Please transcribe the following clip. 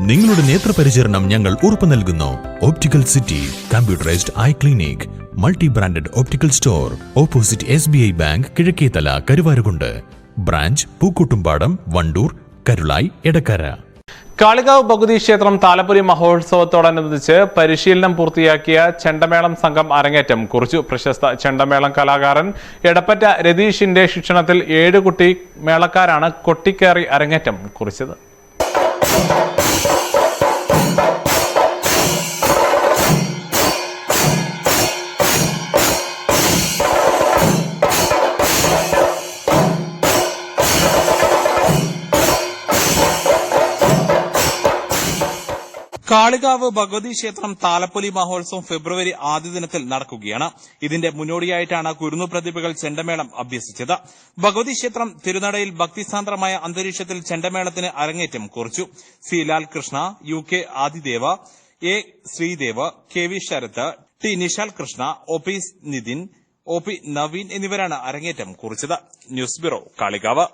നിങ്ങളുടെ നേത്രപരിചരണം ഞങ്ങൾ ഉറപ്പു നൽകുന്നു. Optical city computerized eye clinic multi branded optical store opposite S B I bank Kizhakkethala Karuvarakundu branch Pookkottumpadam Wandoor Karulai Edakkara Kalikavu Bhagavathi ക്ഷേത്രം താലപ്പൊലി മഹോത്സവത്തോടനുബന്ധിച്ച് പരിശീലനം പൂർത്തിയാക്കിയ ചെണ്ടമേളം സംഘം അരങ്ങേറ്റം കുറിച്ചു. പ്രശസ്ത ചെണ്ടമേളം കലാകാരൻ എടപ്പറ്റ രതീഷിന്റെ ശിക്ഷണത്തിൽ ഏഴ് കുട്ടി മേളക്കാരാണ് കൊട്ടിക്കേറി അരങ്ങേറ്റം കുറിച്ചത്. കാളികാവ് ഭഗവതി ക്ഷേത്രം താലപ്പൊലി മഹോത്സവം ഫെബ്രുവരി ആദ്യ ദിനത്തിൽ നടക്കുകയാണ്. ഇതിന്റെ മുന്നോടിയായിട്ടാണ് കുരുന്നു പ്രതിഭകൾ ചെണ്ടമേളം അഭ്യസിച്ചത്. ഭഗവതി ക്ഷേത്രം തിരുനടയിൽ ഭക്തിസാന്ദ്രമായ അന്തരീക്ഷത്തിൽ ചെണ്ടമേളത്തിന് അരങ്ങേറ്റം കുറിച്ചു. C Lalkrishna U K Adideva A Sreedev K V Sarath T Nishal Krishna O P Nithin O P Naveen എന്നിവരാണ് അരങ്ങേറ്റം കുറിച്ചത്. News bureau Kalikavu.